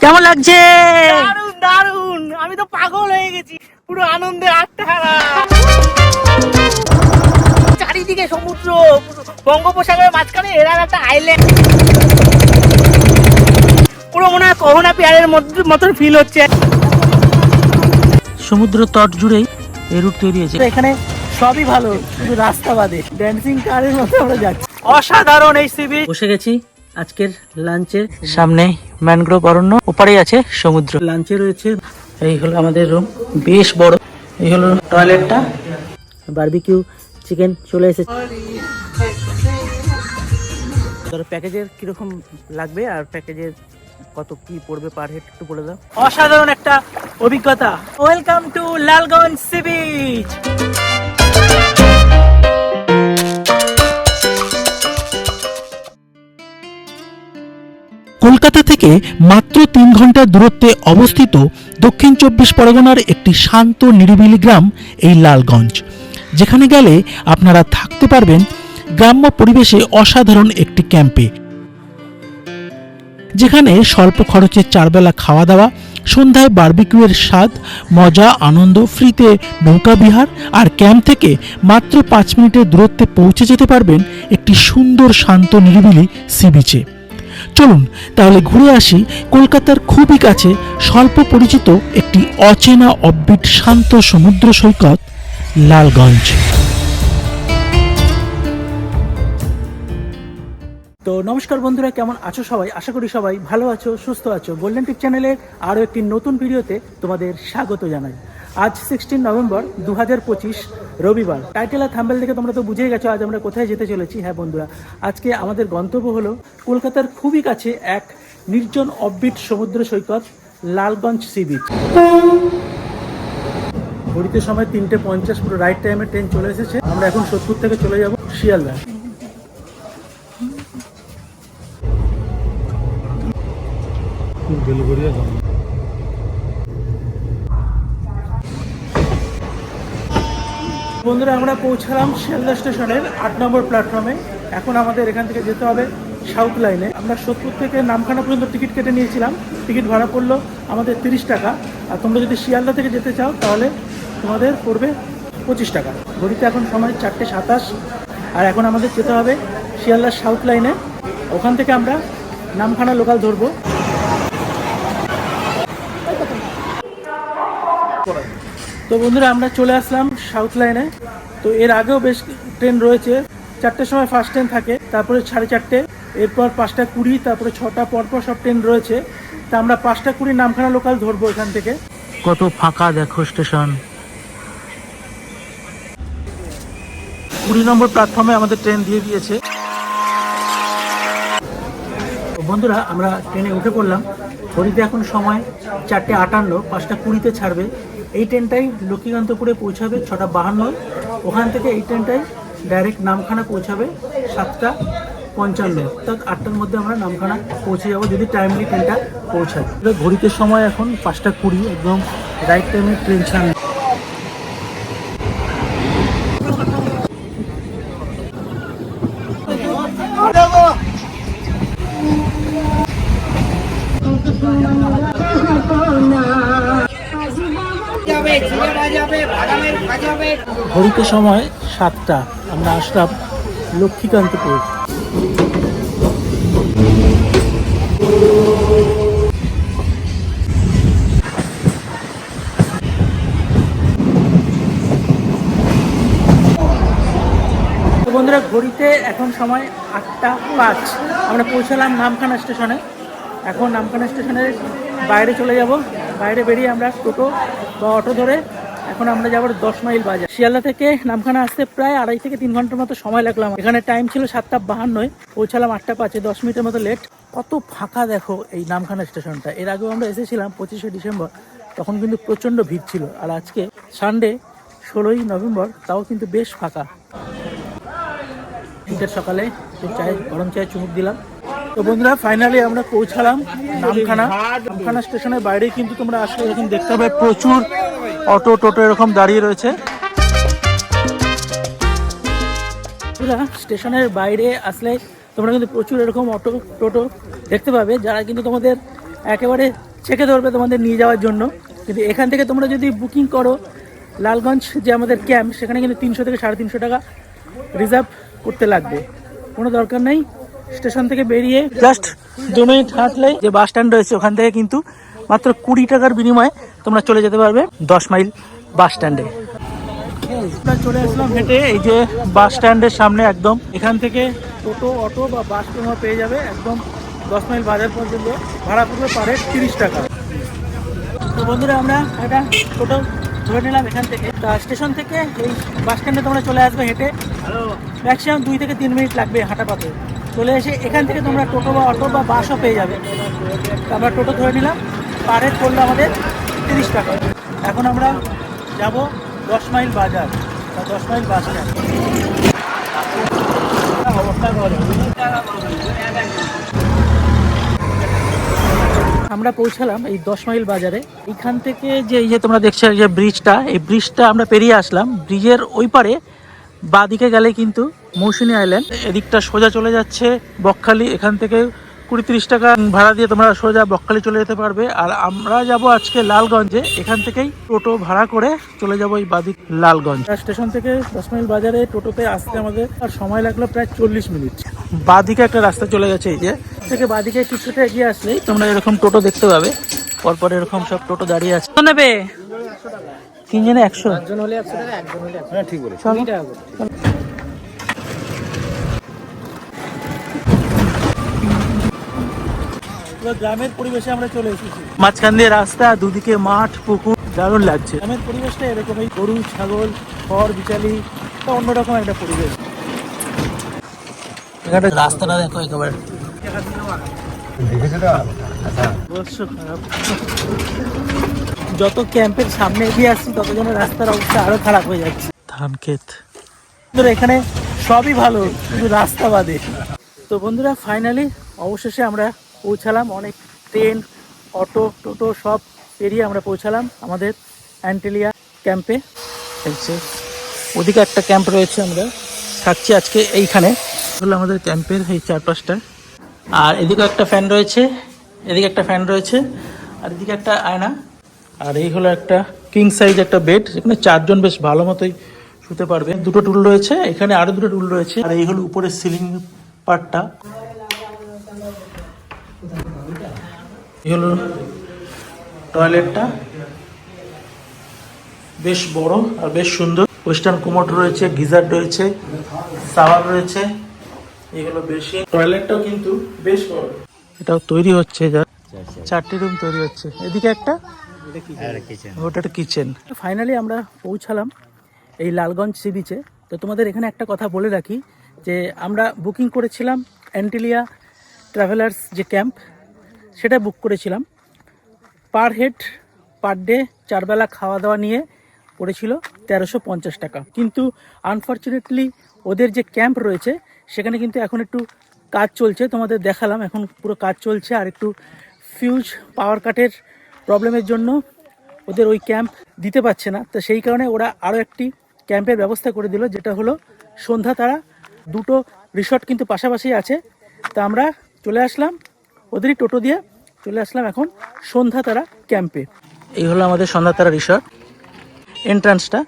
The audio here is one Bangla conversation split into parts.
কেমন লাগছে? দারুণ দারুণ আমি তো পাগল হয়ে গেছি। পুরো আনন্দে আটটাহারা চারিদিকে সমুদ্র বঙ্গোপসাগরের মাঝখানে এরা একটা আইল্যান্ড পুরো মনে হয় কহনা পেয়ারের মধ্যে- মতন ফিল হচ্ছে। সমুদ্র তট জুড়েই রুট তৈরি হয়েছে। এখানে সবই ভালো শুধু রাস্তা বাদে। ড্যান্সিং কারের মতো আমরা যাচ্ছি। অসাধারণ এই সিবি বসে গেছি আজকের লাঞ্চের সামনে। ম্যানগ্রোভ অরণ্য ওপারেই আছে সমুদ্র। লাঞ্চে রয়েছে। এই হলো আমাদের রুম বেশ বড়। এই হলো টয়লেটটা বারবিকিউ চিকেন চলে এসেছে। ধরো প্যাকেজের কীরকম লাগবে আর প্যাকেজের কত কি পড়বে পার হেড একটু বলে দাও। অসাধারণ একটা অভিজ্ঞতা। Welcome to Lalganj sea beach থেকে মাত্র তিন ঘণ্টার দূরত্বে অবস্থিত দক্ষিণ চব্বিশ পরগনার একটি শান্ত, নিরিবিলি গ্রাম এই লালগঞ্জ। যেখানে গেলে আপনারা থাকতে পারবেন গ্রাম্য পরিবেশে অসাধারণ একটি ক্যাম্পে। যেখানে স্বল্প খরচে চারবেলা খাওয়া দাওয়া সন্ধ্যায় বারবিকিউয়ের স্বাদ, মজা, আনন্দ, ফ্রিতে নৌকা বিহার আর ক্যাম্প থেকে মাত্র পাঁচ মিনিটের দূরত্বে পৌঁছে যেতে পারবেন একটি সুন্দর, শান্ত, নিরিবিলি সি বিচে। চলুন, তাহলে ঘুরে আসি কলকাতার খুবই কাছে স্বল্প পরিচিত একটি অচেনা অব্বিট শান্ত সমুদ্র সৈকত, লালগঞ্জ। তো নমস্কার বন্ধুরা, কেমন আছো সবাই? আশা করি সবাই ভালো আছো, সুস্থ আছো। গোল্ডেন টিপ চ্যানেলের আরও একটি নতুন ভিডিওতে তোমাদের স্বাগত জানাই। আজ সিক্সটিন নভেম্বর দু হাজার পঁচিশ রবিবার। টাইটেল আর থাম্বেল দেখে তোমরা তো বুঝেই গেছো আজ আমরা কোথায় যেতে চলেছি। হ্যাঁ বন্ধুরা, আজকে আমাদের গন্তব্য হলো কলকাতার খুবই কাছে এক নির্জন অববিট সমুদ্র সৈকত, লালগঞ্জ সি বিচ ঘড়িতে সময় তিনটে পঞ্চাশ, পুরো রাইট টাইমে ট্রেন চলে এসেছে। আমরা এখন সোদপুর থেকে চলে যাব শিয়ালদা। বন্ধুরা, আমরা পৌঁছালাম শিয়ালদা স্টেশনের আট নম্বর প্ল্যাটফর্মে। এখন আমাদের এখান থেকে যেতে হবে সাউথ লাইনে। আমরা সোদপুর থেকে নামখানা পর্যন্ত টিকিট কেটে নিয়েছিলাম। টিকিট ভাড়া পড়ল আমাদের তিরিশ টাকা। আর তোমরা যদি শিয়ালদা থেকে যেতে চাও, তাহলে তোমাদের পড়বে পঁচিশ টাকা। ঘড়িতে এখন সময় চারটে সাতাশ। আর এখন আমাদের যেতে হবে শিয়ালদার সাউথ লাইনে। ওখান থেকে আমরা নামখানা লোকাল ধরবো। তো বন্ধুরা, আমরা চলে আসলাম সাউথ লাইনে। তো এর আগেও বেশ ট্রেন রয়েছে। চারটের সময় ফার্স্ট ট্রেন থাকে, তারপরে সাড়ে চারটে, এরপর পাঁচটা কুড়ি, তারপরে ছটা, পরপর সব ট্রেন রয়েছে। তা আমরা পাঁচটা কুড়ি নামখানা লোকাল ধরবো এখান থেকে। কত ফাঁকা দেখো স্টেশন কুড়ি নম্বর প্ল্যাটফর্মে আমাদের ট্রেন দিয়ে দিয়েছে। বন্ধুরা, আমরা ট্রেনে উঠে পড়লাম। ঘড়িতে এখন সময় চারটে আটান্ন, পাঁচটা কুড়িতে ছাড়বে। এই ট্রেনটাই লক্ষ্মীকান্তপুরে পৌঁছাবে ছটা বাহান্ন ওখান থেকে এই ট্রেনটাই ডাইরেক্ট নামখানা পৌঁছাবে সাতটা পঞ্চান্ন। অর্থাৎ আটটার মধ্যে আমরা নামখানা পৌঁছে যাব যদি টাইমলি ট্রেনটা পৌঁছায়। ঘড়িতে সময় এখন পাঁচটা কুড়ি, একদম রাইট টাইমে ট্রেন ছাড়বে। ঘড়িতে সময় সাতটা। আমরা আসলাম লক্ষ্মীকান্তপুর। বন্ধুরা, ঘড়িতে এখন সময় আটটা পাঁচ। আমরা পৌঁছালাম নামখানা স্টেশনে। এখন নামখানা স্টেশনের বাইরে চলে যাব। বাইরে বেরিয়ে আমরা টোটো বা অটো ধরে এখন আমরা যাব দশ মাইল বাজার। শিয়ালদা থেকে নামখানা আসতে প্রায় আড়াই থেকে তিন ঘণ্টার মতো সময় লাগল আমার। এখানে টাইম ছিল সাতটা বাহান্নয়, পৌঁছালাম আটটা পাঁচে, দশ মিনিটের মতো লেট কত ফাঁকা দেখো এই নামখানা স্টেশনটা এর আগেও আমরা এসেছিলাম পঁচিশে ডিসেম্বর, তখন কিন্তু প্রচণ্ড ভিড় ছিল। আর আজকে সানডে ষোলোই নভেম্বর, তাও কিন্তু বেশ ফাঁকা। শীতের সকালে একটু চায়, গরম চায়ে চুমুক দিলাম। তো বন্ধুরা ফাইনালি আমরা পৌঁছালাম নামখানা। নামখানা স্টেশনের বাইরে কিন্তু তোমরা আসলে এরকম দেখতে পাবে প্রচুর অটো টোটো এরকম দাঁড়িয়ে রয়েছে। স্টেশনের বাইরে আসলে তোমরা কিন্তু প্রচুর এরকম অটো টোটো দেখতে পাবে, যারা কিন্তু তোমাদের একেবারে ছেঁকে ধরবে তোমাদের নিয়ে যাওয়ার জন্য। কিন্তু এখান থেকে তোমরা যদি বুকিং করো, লালগঞ্জ যে আমাদের ক্যাম্প, সেখানে কিন্তু তিনশো থেকে সাড়ে তিনশো টাকা রিজার্ভ করতে লাগবে। কোনো দরকার নেই। স্টেশন থেকে বেরিয়ে জাস্ট দু মিনিট হাঁটলেই যে বাস স্ট্যান্ড রয়েছে ওখান থেকে কিন্তু মাত্র কুড়ি টাকার বিনিময়ে তোমরা চলে যেতে পারবে দশ মাইল বাস স্ট্যান্ডে। চলে আসলাম হেঁটে এই যে বাস স্ট্যান্ডের সামনে একদম। এখান থেকে টোটো অটো বা বাস তোমরা পেয়ে যাবে একদম দশ মাইল বাজার পর্যন্ত। ভাড়া পড়বে পারে তিরিশ টাকা। তো বন্ধুরা আমরা একটা টোটো ধরে নিলাম এখান থেকে। তা স্টেশন থেকে এই বাস স্ট্যান্ডে তোমরা চলে আসবে হেঁটে। ম্যাক্সিমাম দুই থেকে তিন মিনিট লাগবে হাঁটা পথে। চলে এসে এখান থেকে তোমরা টোটো বা অটো বা বাসও পেয়ে যাবে। আমরা টোটো ধরে নিলাম। পার হেড পড়ল আমাদের তিরিশ টাকা। এখন আমরা যাব দশ মাইল বাজার, বা দশ মাইল বাস আমরা পৌঁছালাম এই দশ মাইল বাজারে। এখান থেকে যে এই যে তোমরা দেখছ যে ব্রিজটা, এই ব্রিজটা আমরা পেরিয়ে আসলাম। ব্রিজের ওই পারে বাদিকে গেলে কিন্তু মৌসুমী আইল্যান্ড। এদিকটা সোজা চলে যাচ্ছে বকখালি। এখান থেকে কুড়ি তিরিশ টাকা ভাড়া দিয়ে তোমরা সোজা বকখালি চলে যেতে পারবে। আর আমরা যাব আজকে লালগঞ্জে। এখান থেকেই টোটো ভাড়া করে চলে যাব এই বাদিক লালগঞ্জ। স্টেশন থেকে দশ মাইল বাজারে টোটোতে আসতে আমাদের আর সময় লাগল প্রায় চল্লিশ মিনিট। বাদিকে একটা রাস্তা চলে গেছে এই যে। থেকে বাদিকে কিছুটা এগিয়ে আসলেই তোমরা এরকম টোটো দেখতে পাবে। পরপর এরকম সব টোটো দাঁড়িয়ে আছে। নেবে? তিনজনে একশো। হ্যাঁ ঠিক বলেছ। পুরো গ্রামের পরিবেশে আমরা চলে এসেছি। মাঝখান দিয়ে রাস্তা দুদিকে মাঠ পুকুর দারুণ লাগছে। গ্রামের পরিবেশটা এরকম এই গরু ছাগল খড় বিচালি একটা অন্যরকম একটা পরিবেশ। এখানে রাস্তাটা দেখো একেবারে। যত ক্যাম্পের সামনে এগিয়ে আসছি তত যেন রাস্তার অবস্থা আরও খারাপ হয়ে যাচ্ছে। ধান ক্ষেত। এখানে সবই ভালো শুধু রাস্তা বাদে। তো বন্ধুরা ফাইনালি অবশেষে আমরা পৌঁছালাম, অনেক ট্রেন, অটো, টোটো সব পেরিয়ে আমরা পৌঁছালাম আমাদের অ্যান্টেলিয়া ক্যাম্পে। ওদিকে একটা ক্যাম্প রয়েছে আমরা থাকছি আজকে এইখানে। হলো আমাদের ক্যাম্পের এই চারপাশটা। আর এদিকে একটা ফ্যান রয়েছে, এদিকে একটা ফ্যান রয়েছে, আর এদিকে একটা আয়না। আর এই হলো একটা কিং সাইজ একটা বেড যেখানে চারজন বেশ ভালো মতোই শুতে পারবে। দুটো টুল রয়েছে, এখানে আরও দুটো টুল রয়েছে। আর এই হলো উপরের সিলিং পার্টটা এই হলো? টয়লেটটা বেশ বড় আর বেশ সুন্দর। ওয়েস্টার্ন কোমোড রয়েছে গিজার রয়েছে সাওয়ার রয়েছে এগুলো বেশি। টয়লেটটাও কিন্তু বেশ বড়। এটাও তৈরি হচ্ছে যা চারটি রুম তৈরি হচ্ছে। এদিকে একটা? ওটা একটা কিচেন ফাইনালি আমরা পৌঁছালাম এই লালগঞ্জ সি বিচে তো তোমাদের এখানে একটা কথা বলে রাখি যে আমরা বুকিং করেছিলাম অ্যান্টিলিয়া ট্রাভেলার্স যে ক্যাম্প সেটা বুক করেছিলাম। পার হেড পার ডে চারবেলা খাওয়া দাওয়া নিয়ে পড়েছিল তেরোশো পঞ্চাশ টাকা। কিন্তু আনফর্চুনেটলি ওদের যে ক্যাম্প রয়েছে, সেখানে কিন্তু এখন একটু কাজ চলছে, তোমাদের দেখালাম। এখন পুরো কাজ চলছে আর একটু ফিউজ পাওয়ার কাটের প্রবলেমের জন্য ওদের ওই ক্যাম্প দিতে পারছে না। তো সেই কারণে ওরা আরও একটি ক্যাম্পের ব্যবস্থা করে দিল, যেটা হলো সন্ধ্যা তারা দুটো রিসর্ট কিন্তু পাশাপাশি আছে। তা আমরা চলে আসলাম ওদেরই টোটো দিয়ে। চলে আসলাম এখন সন্ধ্যা তারা ক্যাম্পে। এই হলো আমাদের সন্ধ্যা তারা রিসর্ট। এন্ট্রান্সটা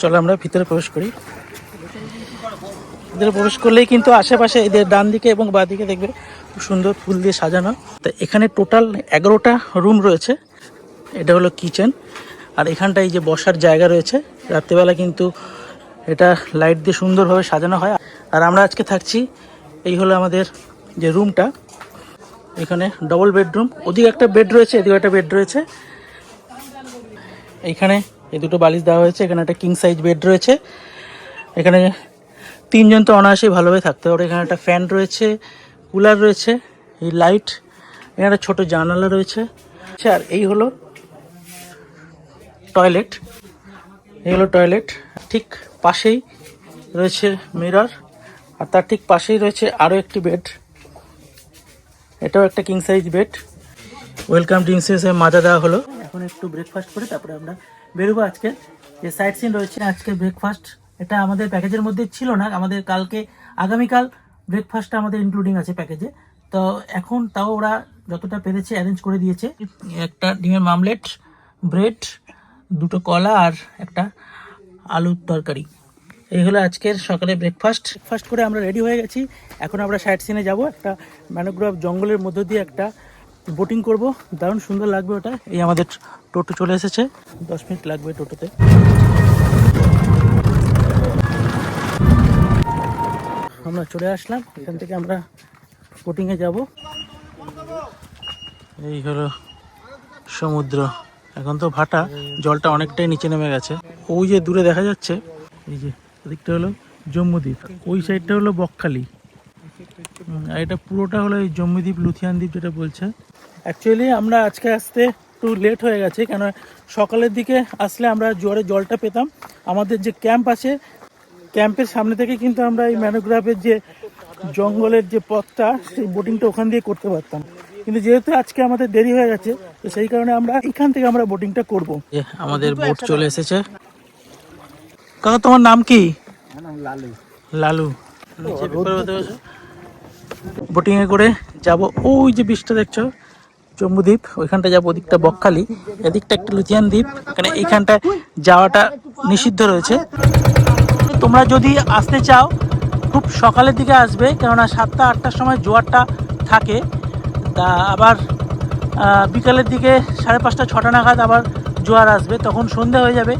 চলো আমরা ভিতরে প্রবেশ করি। ভিতরে প্রবেশ করলেই কিন্তু আশেপাশে এদের ডান দিকে এবং বাঁ দিকে দেখবে খুব সুন্দর ফুল দিয়ে সাজানো। তো এখানে টোটাল এগারোটা রুম রয়েছে। এটা হলো কিচেন। আর এখানটায় যে বসার জায়গা রয়েছে। রাত্রেবেলা কিন্তু এটা লাইট দিয়ে সুন্দরভাবে সাজানো হয়। আর আমরা আজকে থাকছি, এই হলো আমাদের যে রুমটা। এখানে ডবল বেডরুম ওদিকে একটা বেড রয়েছে, এদিকে একটা বেড রয়েছে। এইখানে এই দুটো বালিশ দেওয়া হয়েছে, এখানে একটা কিং সাইজ বেড রয়েছে। এখানে তিনজন তো অনায়াসেই ভালোভাবে থাকতে পারে এখানে একটা ফ্যান রয়েছে কুলার রয়েছে, এই লাইট এখানে একটা ছোটো জানালা রয়েছে। আর এই হলো টয়লেট এই হলো টয়লেট ঠিক পাশেই রয়েছে মিরর আর তার ঠিক পাশেই রয়েছে আরও একটি বেড এটাও একটা king size bed welcome drinks হিসেবে মাজা দেওয়া হলো। এখন একটু ব্রেকফাস্ট করে তারপরে আমরা বেরোবো আজকে। যে সাইট সিন রয়েছে আজকে ব্রেকফাস্ট এটা আমাদের প্যাকেজের মধ্যে ছিল না। আমাদের কালকে, আগামীকাল ব্রেকফাস্টটা আমাদের ইনক্লুডিং আছে প্যাকেজে তো এখন তাও ওরা যতটা পেরেছে অ্যারেঞ্জ করে দিয়েছে। একটা ডিমের মামলেট ব্রেড দুটো কলা আর একটা আলুর তরকারি। এই হলো আজকের সকালে ব্রেকফাস্ট ব্রেকফাস্ট করে আমরা রেডি হয়ে গেছি। এখন আমরা সাইড সিনে যাব। একটা ম্যানোগ্রাফ জঙ্গলের মধ্য দিয়ে একটা বোটিং করব। দারুণ সুন্দর লাগবে ওটা। এই আমাদের টোটো চলে এসেছে। দশ মিনিট লাগবে টোটোতে। আমরা চলে আসলাম। এখান থেকে আমরা বোটিংয়ে যাব। এই হলো সমুদ্র। এখন তো ভাটা। জলটা অনেকটাই নিচে নেমে গেছে। ওই যে দূরে দেখা যাচ্ছে। এই যে ওদিকটা হলো জম্মুদ্বীপ। ওই সাইডটা হলো বকখালি। আর এটা পুরোটা হলো এই জম্মুদ্বীপ, লুথিয়ান দ্বীপ যেটা বলছে। অ্যাকচুয়ালি আমরা আজকে আসতে একটু লেট হয়ে গেছে, কেন সকালের দিকে আসলে আমরা জোয়ারে জলটা পেতাম। আমাদের যে ক্যাম্প আছে, ক্যাম্পের সামনে থেকে কিন্তু আমরা এই ম্যানোগ্রাফের যে জঙ্গলের যে পথটা, সেই বোটিংটা ওখান দিয়ে করতে পারতাম। কিন্তু যেহেতু আজকে আমাদের দেরি হয়ে গেছে, তো সেই কারণে আমরা এখান থেকে আমরা বোটিংটা করব। আমাদের বোট চলে এসেছে। কাকা তোমার নাম কি? লালু। বোটিং এ করে যাব। ওই যে বীজটা দেখছ জম্বুদ্বীপ। ওইখানটা যাব ওদিকটা বকখালি। এদিকটা একটা লুথিয়ান দ্বীপ। এখানে এইখানটা যাওয়াটা নিষিদ্ধ রয়েছে। তোমরা যদি আসতে চাও খুব সকালের দিকে আসবে কেননা সাতটা আটটার সময় জোয়ারটা থাকে। তা আবার বিকালের দিকে সাড়ে পাঁচটা ছটা নাগাদ আবার জোয়ার আসবে। তখন সন্ধ্যা হয়ে যাবে।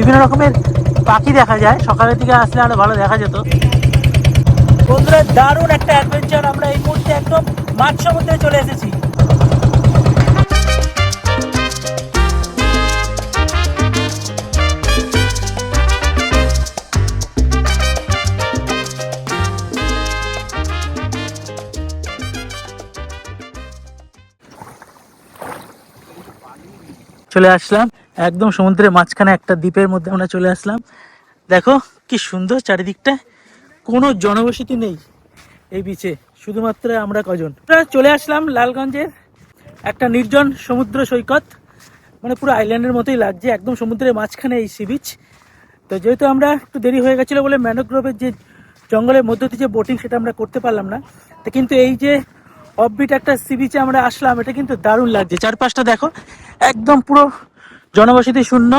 বিভিন্ন রকমের পাখি দেখা যায়। সকালের দিকে আসলে আরও ভালো দেখা যেত। বন্ধুরা দারুণ একটা অ্যাডভেঞ্চার আমরা এই মুহূর্তে একদম মাঝ সমুদ্রে চলে এসেছি। চলে আসলাম। একদম সমুদ্রের মাঝখানে একটা দ্বীপের মধ্যে আমরা চলে আসলাম। দেখো কি সুন্দর চারিদিকটা। কোনো জনবসতি নেই এই বিচে শুধুমাত্র আমরা কজন। চলে আসলাম লালগঞ্জের একটা নির্জন সমুদ্র সৈকত। মানে পুরো আইল্যান্ডের মতোই লাগছে, একদম সমুদ্রের মাঝখানে এই সি বিচ তো যেহেতু আমরা একটু দেরি হয়ে গেছিল বলে ম্যানোগ্রোভের যে জঙ্গলের মধ্য দিয়ে যে বোটিং সেটা আমরা করতে পারলাম না, তো কিন্তু এই যে অফবিট একটা সি বিচে আমরা আসলাম, এটা কিন্তু দারুণ লাগছে। চারপাশটা দেখো, একদম পুরো জনবসতি শূন্য,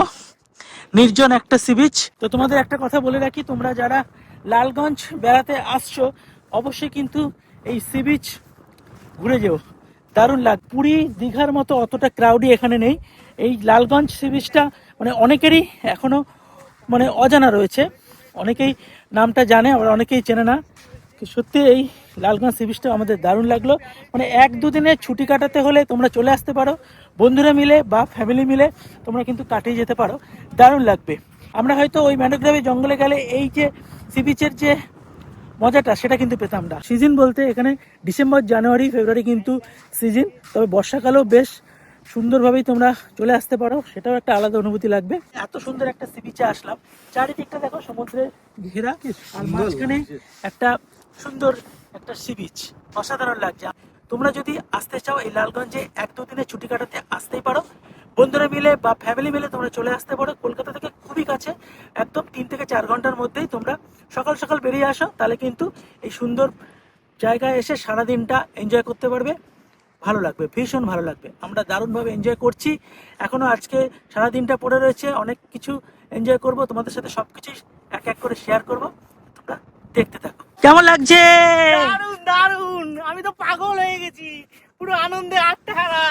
নির্জন একটা সি বিচ তো তোমাদের একটা কথা বলে রাখি, তোমরা যারা লালগঞ্জ বেড়াতে আসছো, অবশ্যই কিন্তু এই সি বিচ ঘুরে যেও। দারুণ লাগ, পুরী দীঘার মতো অতটা ক্রাউডি এখানে নেই। এই লালগঞ্জ সি বিচটা মানে অনেকেরই এখনও মানে অজানা রয়েছে। অনেকেই নামটা জানে, আবার অনেকেই চেনে না। সত্যি এই লালগঞ্জ সি বিচটা আমাদের দারুণ লাগল। মানে এক দুদিনের ছুটি কাটাতে হলে তোমরা চলে আসতে পারো। বন্ধুরা মিলে বা ফ্যামিলি মিলে তোমরা কিন্তু কাটিয়ে যেতে পারো। দারুণ লাগবে। আমরা হয়তো ওই ম্যানোগ্রাভে জঙ্গলে গেলে এই যে সি বিচের যে মজাটা সেটা কিন্তু পেতাম না। সিজন বলতে এখানে ডিসেম্বর জানুয়ারি ফেব্রুয়ারি কিন্তু সিজন তবে বর্ষাকালেও বেশ সুন্দরভাবেই তোমরা চলে আসতে পারো। সেটাও একটা আলাদা অনুভূতি লাগবে। এত সুন্দর একটা সি বিচে আসলাম। চারিদিকটা দেখো সমুদ্রের ঘেরা। আর মাঝখানে একটা সুন্দর একটা সি বিচ অসাধারণ লাগছে। তোমরা যদি আসতে চাও এই লালগঞ্জে, এক দুদিনের ছুটি কাটাতে আসতেই পারো। বন্ধুরা মিলে বা ফ্যামিলি মিলে তোমরা চলে আসতে পারো। কলকাতা থেকে খুবই কাছে, একদম তিন থেকে চার ঘণ্টার মধ্যেই তোমরা সকাল সকাল বেরিয়ে আসো। তাহলে কিন্তু এই সুন্দর জায়গায় এসে সারা দিনটা এনজয় করতে পারবে। ভালো লাগবে, ভীষণ ভালো লাগবে। আমরা দারুণভাবে এনজয় করছি। এখনও আজকে সারা দিনটা পড়ে রয়েছে। অনেক কিছু এনজয় করব। তোমাদের সাথে সবকিছু এক এক করে শেয়ার করব। দেখতে থাকো। কেমন লাগছে? দারুণ দারুণ আমি তো পাগল হয়ে গেছি। পুরো আনন্দে আটটাহারা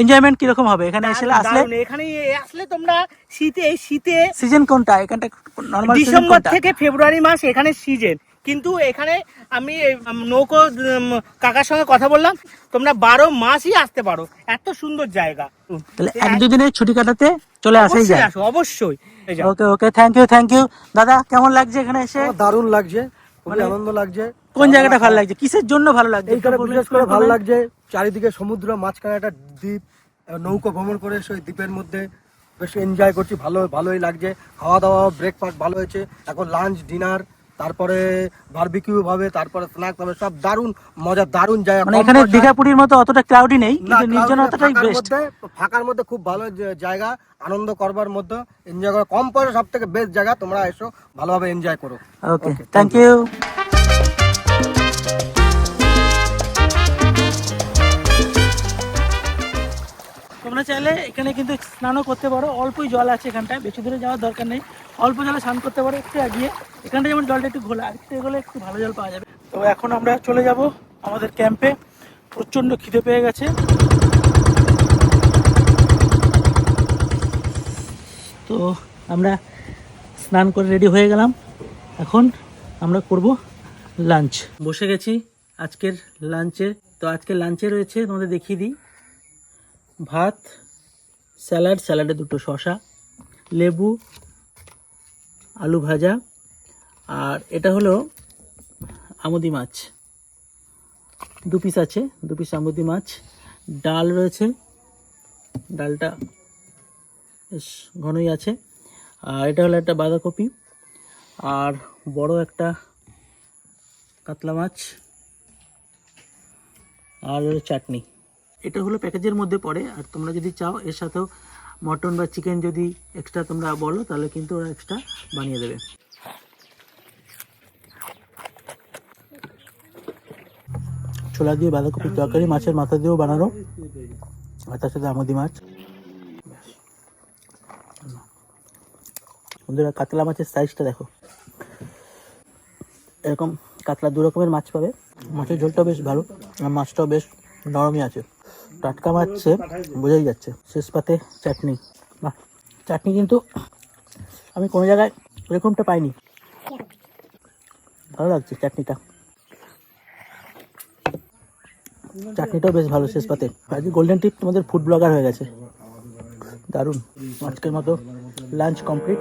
এনজয়মেন্ট কীরকম হবে? এখানে এসে আসলে এখানে আসলে তোমরা শীতে এই শীতে সিজন কোনটা? এখানটা নর্মাল ডিসেম্বর থেকে ফেব্রুয়ারি মাস এখানে সিজন কিন্তু এখানে আমি নৌকো কাকার সঙ্গে কথা বললাম। তোমরা বারো মাসই আসতে পারো। এত সুন্দর জায়গা। তাহলে এক দুদিনের ছুটি কাটাতে চলে আসেই অবশ্যই যায়। অবশ্যই। Okay okay thank you thank you দাদা কেমন লাগছে এখানে এসে? দারুণ লাগছে খুবই মানে আনন্দ লাগছে। কোন জায়গাটা ভালো লাগছে? কিসের জন্য ভালো লাগছে? এইখানে বিশেষ করে ভালো লাগছে চারিদিকে সমুদ্র মাঝখানে একটা দ্বীপ নৌকা নৌকো ভ্রমণ করে সেই দ্বীপের মধ্যে বেশ এনজয় করছি ভালো ভালোই লাগছে। খাওয়া দাওয়া ব্রেকফাস্ট ভালো হয়েছে। এখন লাঞ্চ ডিনার তারপরে বারবিকিউ হবে তারপরে স্ন্যাক্স হবে সব দারুণ মজা দারুণ জায়গা মানে এখানে দীঘাপুরীর মতো অতটা ক্লাউডি নেই কিন্তু নির্জনতাটাই বেস্ট মধ্যে ফাঁকার মধ্যে খুব ভালো জায়গা আনন্দ করবার মধ্যে এনজয় করা। কম পয়সা সব থেকে বেস্ট জায়গা তোমরা এসো ভালোভাবে এনজয় করো। ওকে থ্যাংক ইউ তোমরা চাইলে এখানে কিন্তু স্নানও করতে পারো। অল্পই জল আছে এখানটায়, বেশি দূরে যাওয়ার দরকার নেই। অল্প জলে স্নান করতে পারো একটু এগিয়ে। এখানটা যেমন জলটা একটু ঘোলা একটু এগোলে একটু ভালো জল পাওয়া যাবে। তো এখন আমরা চলে যাব আমাদের ক্যাম্পে প্রচণ্ড খিদে পেয়ে গেছে। তো আমরা স্নান করে রেডি হয়ে গেলাম। এখন আমরা করব লাঞ্চ। বসে গেছি আজকের লাঞ্চে। তো আজকের লাঞ্চে রয়েছে তোমাদের দেখিয়ে দিই। ভাত, স্যালাড, স্যালাডে দুটো শশা লেবু, আলু ভাজা, আর এটা হলো আমুদি মাছ। দু পিস আছে, দু পিস আমুদি মাছ। ডাল রয়েছে, ডালটা বেশ ঘনই আছে। আর এটা হলো একটা বাঁধাকপি, আর বড় একটা কাতলা মাছ, আর চাটনি। এটা হলো প্যাকেজের মধ্যে পড়ে। আর তোমরা যদি চাও, এর সাথেও মটন বা চিকেন যদি এক্সট্রা তোমরা বলো, তাহলে কিন্তু ওরা এক্সট্রা বানিয়ে দেবে। ছোলা দিয়ে বাঁধাকপির তরকারি, মাছের মাথা দিয়েও বানানো। আর তার সাথে আমদি মাছ। বন্ধুরা, কাতলা মাছের সাইজটা দেখো। এরকম কাতলা দু রকমের মাছ পাবে। মাছের ঝোলটাও বেশ ভালো, আর মাছটাও বেশ নরমই আছে। টাটকা মাছছে বোঝাই যাচ্ছে, শেষ পাতে চাটনি। বাহ, চাটনি কিন্তু আমি কোনো জায়গায় এরকমটা পাইনি। ভালো লাগছে চাটনিটা। চাটনিটাও বেশ ভালো শেষ পাতে। আজকে গোল্ডেন টিপ তোমাদের ফুড ব্লগার হয়ে গেছে। দারুণ। আজকের মতো লাঞ্চ কমপ্লিট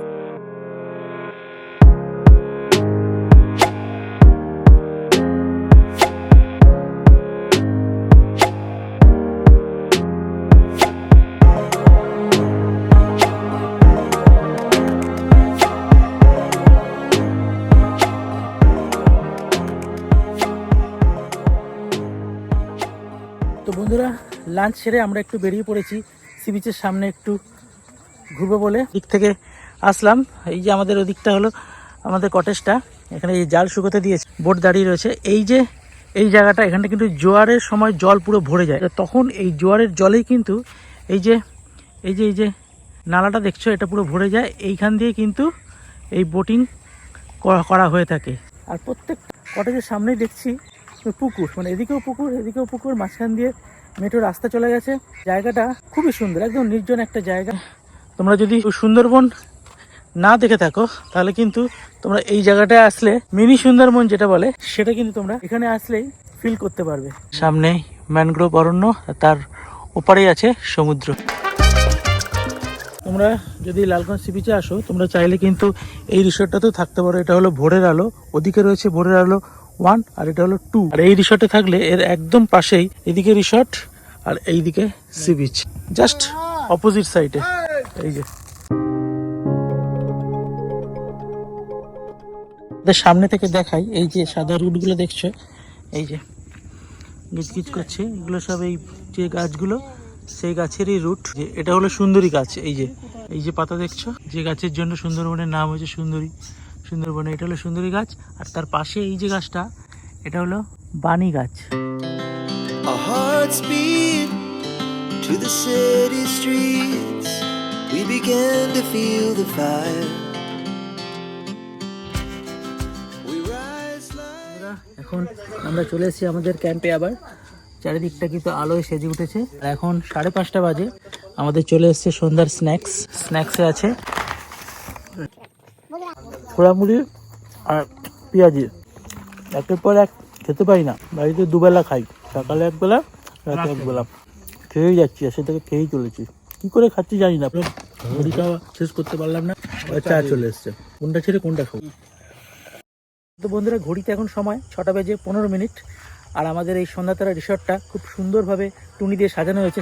বন্ধুরা লাঞ্চ সেরে আমরা একটু বেরিয়ে পড়েছি। সি বিচের সামনে একটু ঘুরবো বলে দিক থেকে আসলাম। এই যে আমাদের ওদিকটা হলো আমাদের কটেজটা এখানে এই জাল শুকোতে দিয়েছে। বোট দাঁড়িয়ে রয়েছে। এই যে, এই জায়গাটা, এখানটা কিন্তু জোয়ারের সময় জল পুরো ভরে যায়। তখন এই জোয়ারের জলেই কিন্তু এই যে এই যে এই যে নালাটা দেখছ, এটা পুরো ভরে যায়। এইখান দিয়ে কিন্তু এই বোটিং করা- করা হয়ে থাকে। আর প্রত্যেক কটেজের সামনেই দেখছি পুকুর। মানে এদিকেও পুকুর এদিকেও পুকুর, মাঝখান দিয়ে মেট্রো রাস্তা চলে গেছে। জায়গাটা খুবই সুন্দর, একদম নির্জন একটা জায়গা। তোমরা যদি সুন্দরবন না দেখে থাকো, তাহলে কিন্তু তোমরা এই জায়গাটায় আসলে মিনি সুন্দরবন যেটা বলে, সেটা কিন্তু তোমরা এখানে আসলেই ফিল করতে পারবে। সামনে ম্যানগ্রোভ অরণ্য তার ওপারেই আছে সমুদ্র। তোমরা যদি লালগঞ্জ সি বিচে আসো, তোমরা চাইলে কিন্তু এই রিসোর্টটাতেও থাকতে পারো। এটা হলো ভোরের আলো, ওদিকে রয়েছে ভোরের আলো ওয়ান আর এটা হলো টু। আর এই রিসোর্টে থাকলে এর একদম পাশেই এদিকে রিসর্ট আর এইদিকে সি বিচ জাস্ট অপোজিট সাইডে এই যে। সামনে থেকে দেখাই, এই যে সাদা রুটগুলো দেখছ? এই যে গিজগিজ করছে, এগুলো সব এই যে গাছগুলো, সেই গাছেরই রুট যে এটা হলো সুন্দরী গাছ, এই যে। এই যে পাতা দেখছ? যে গাছের জন্য সুন্দরবনের নাম হয়েছে সুন্দরী। সুন্দরবনে এটা হলো সুন্দরী গাছ। আর তার পাশে এই যে গাছটা এটা হলো বানি গাছ। To the city streets. We began to feel the fire. এখন আমরা চলে এসেছি আমাদের ক্যাম্পে আবার। চারিদিকটা কিন্তু আলোয় সেজে উঠেছে। আর এখন সাড়ে পাঁচটা বাজে। আমাদের চলে এসেছে সন্ধ্যার স্ন্যাক্স স্ন্যাক্সে আছে পোড়ামুড়ি আর পেঁয়াজি। একের পর এক খেতে পারি না। বাড়িতে দুবেলা খাই। সকালে একবেলা রাতে একবেলা। খেয়েই যাচ্ছি আর সেটাকে খেয়েই চলেছি। কি করে খাচ্ছি জানি না। পুরো শেষ করতে পারলাম না। চা চলে এসছে। কোনটা ছেড়ে কোনটা খাব? তো বন্ধুরা ঘড়িতে এখন সময় ছটা বেজে পনেরো মিনিট। আর আমাদের এই সন্ধ্যাতারা রিসর্টটা খুব সুন্দরভাবে টুনি দিয়ে সাজানো হয়েছে।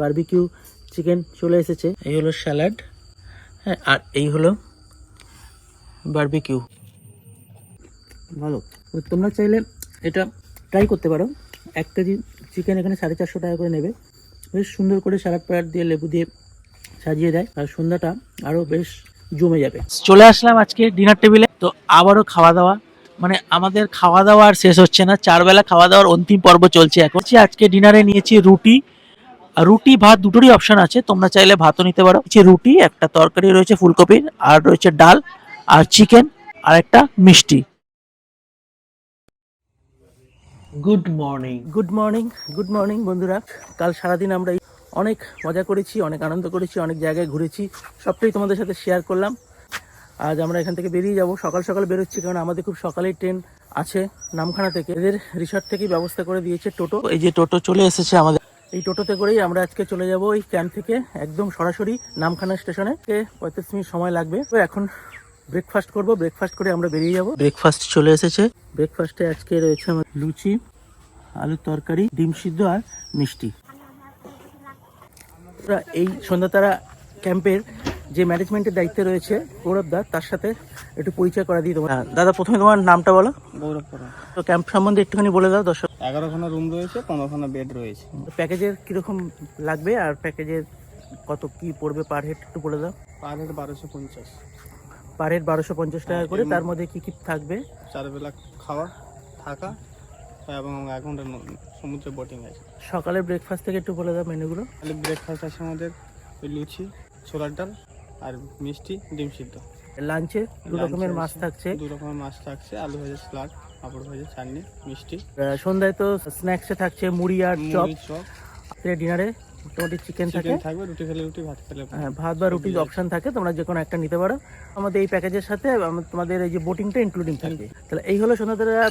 বারবিকিউ চিকেন চলে এসেছে। এই হলো স্যালাড। হ্যাঁ আর এই হলো বার্বিকিউ। ভালো। তোমরা চাইলে এটা ট্রাই করতে পারো। এক কেজি চিকেন এখানে সাড়ে চারশো টাকা করে নেবে। বেশ সুন্দর করে স্যালাড প্যালাড দিয়ে লেবু দিয়ে সাজিয়ে দেয়। আর সন্ধ্যাটা আরও বেশ জমে যাবে। চলে আসলাম আজকে ডিনার টেবিলে তো আবারও খাওয়া দাওয়া। মানে আমাদের খাওয়া দাওয়া আর শেষ হচ্ছে না। চার বেলা খাওয়া দাওয়ার অন্তিম পর্ব চলছে এখন। হচ্ছে আজকে ডিনারে নিয়েছি রুটি রুটি ভাত দুটোরই অপশন আছে। তোমরা চাইলে ভাতও নিতে পারো। নিচে রুটি একটা তরকারি রয়েছে ফুলকপির আর রয়েছে ডাল আর চিকেন আর একটা মিষ্টি। Good morning good morning good morning বন্ধুরা। কাল সারাদিন আমরা অনেক মজা করেছি অনেক আনন্দ করেছি অনেক জায়গায় ঘুরেছি। সবটাই তোমাদের সাথে শেয়ার করলাম। আজ আমরা এখান থেকে বেরিয়ে যাব। সকাল সকাল বেরোচ্ছি কারণ আমাদের খুব সকালেই ট্রেন আছে নামখানা থেকে। এদের রিসর্ট থেকেই ব্যবস্থা করে দিয়েছে টোটো। এই যে টোটো চলে এসেছে আমাদের। এই টোটোতে করেই আমরা আজকে চলে যাব এই ক্যাম্প থেকে একদম সরাসরি নামখানা স্টেশনে। পঁয়ত্রিশ মিনিট সময় লাগবে। তো এখন ব্রেকফাস্ট করব ব্রেকফাস্ট করে আমরা বেরিয়ে যাব। ব্রেকফাস্ট চলে এসেছে। ব্রেকফাস্টে আজকে রয়েছে আমার লুচি আলুর তরকারি ডিম সিদ্ধ আর মিষ্টি। এই সন্ধ্যাতারা ক্যাম্পের যে ম্যানেজমেন্টের দায়িত্বে রয়েছে গৌরব দা তার সাথে একটু পরিচয় করা দিই তোমার দাদা প্রথমে তোমার নামটা বলো। গৌরবপুরা তো ক্যাম্প সম্বন্ধে একটুখানি বলে দাও দর্শক এগারোখানা রুম রয়েছে পনেরোখানা বেড রয়েছে। প্যাকেজের কীরকম লাগবে আর প্যাকেজের কত কি পড়বে পার হেড একটু বলে দাও? পার হেড বারোশো পঞ্চাশ। পার হেড বারোশো পঞ্চাশ টাকা করে তার মধ্যে কি কি থাকবে? চার বেলা খাওয়া থাকা এবং এক ঘণ্টা সমুদ্রে বোটিং আছে। সকালের ব্রেকফাস্ট থেকে একটু বলে দাও মেনুগুলো তাহলে ব্রেকফাস্ট আছে আমাদের ওই লুচি ছোলার ডাল আর মিষ্টি ডিম সিদ্ধ। লাঞ্চে দু রকমের মাছ থাকছে। দু রকমের মাছ থাকছে আলু ভাজা স্যালাড পাঁপড় ভাজা চাটনি মিষ্টি। সন্ধ্যায় তো স্ন্যাক্সে থাকছে মুড়ি আর চপ। ডিনারে মোটামুটি চিকেন থাকে। থাকবে রুটি খেলে রুটি ভাত খেলে। হ্যাঁ, ভাত বা রুটির অপশন থাকে তোমরা যে কোনো একটা নিতে পারো। আমাদের এই প্যাকেজের সাথে তোমাদের এই যে বোটিংটা ইনক্লুডিং থাকবে তাহলে এই হলো সন্ধ্যাতারা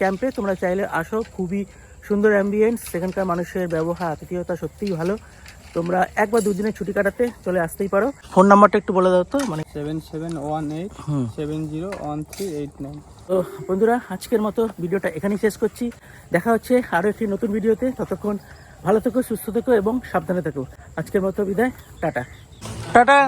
ক্যাম্পে তোমরা চাইলে আসো খুবই সুন্দর অ্যাম্বিয়েন্স সেখানকার মানুষের ব্যবহার আতিথেয়তা সত্যিই ভালো। তোমরা এক বা দুদিনের ছুটি কাটাতে চলে আসতেই পারো। ফোন নাম্বারটা একটু বলে দাও তো মানে seven seven one eight seven zero one three eight nine. তো বন্ধুরা আজকের মতো ভিডিওটা এখানেই শেষ করছি। দেখা হচ্ছে আরও একটি নতুন ভিডিওতে। ততক্ষণ ভালো থেকো সুস্থ থেকো এবং সাবধানে থেকো। আজকের মতো বিদায় টাটা। টাটা।